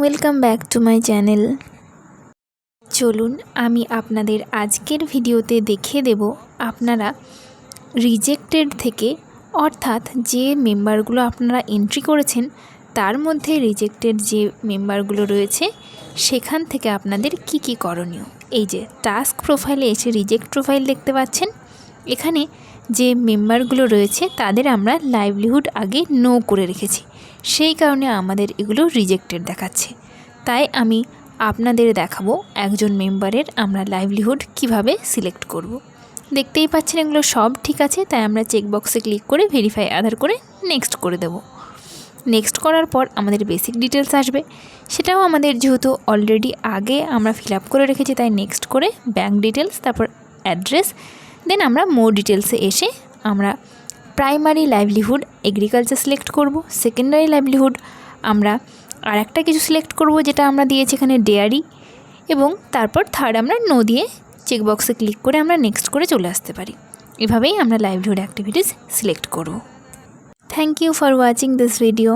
Welcome back to my channel চলুন, আমি আপনাদের আজকের ভিডিওতে দেখিয়ে দেব আপনারা রিজেক্টেড থেকে, অর্থাৎ যে মেম্বারগুলো আপনারা এন্ট্রি করেছেন, তার মধ্যে রিজেক্টেড যে মেম্বারগুলো রয়েছে, সেখান থেকে আপনাদের কি কি করণীয়? এই যে টাস্ক প্রোফাইলে এসে রিজেক্ট প্রোফাইল দেখতে পাচ্ছেন। এখানে যে মেম্বারগুলো রয়েছে তাদের আমরা লাইভলিহুড আগে নো করে রেখেছি। সেই কারণে আমাদের এগুলো রিজেক্টেড দেখাচ্ছে। তাই আমি আপনাদের দেখাবো একজন মেম্বারের আমরা লাইভলিহুড কীভাবে সিলেক্ট করব। দেখতেই পাচ্ছেন এগুলো সব ঠিক আছে, তাই আমরা চেকবক্সে ক্লিক করে ভেরিফাই আধার করে নেক্সট করে দেব। নেক্সট করার পর আমাদের বেসিক ডিটেলস আসবে। সেটাও আমাদের যেহেতু অলরেডি আগে আমরা ফিল করে রেখেছি, তাই নেক্সট করে ব্যাঙ্ক ডিটেলস তারপর অ্যাড্রেস দেন আমরা মোর ডিটেলসে এসে আমরা প্রাইমারি লাইভলিহুড এগ্রিকালচার সিলেক্ট করব সেকেন্ডারি লাইভলিহুড আমরা আর একটা কিছু সিলেক্ট করব যেটা আমরা দিয়েছি এখানে ডেয়ারি এবং তারপর থার্ড আমরা নো দিয়ে চেকবক্সে ক্লিক করে আমরা নেক্সট করে চলে আসতে পারি। এভাবেই আমরা লাইভলিহুড অ্যাক্টিভিটিস সিলেক্ট করব। Thank you for watching this video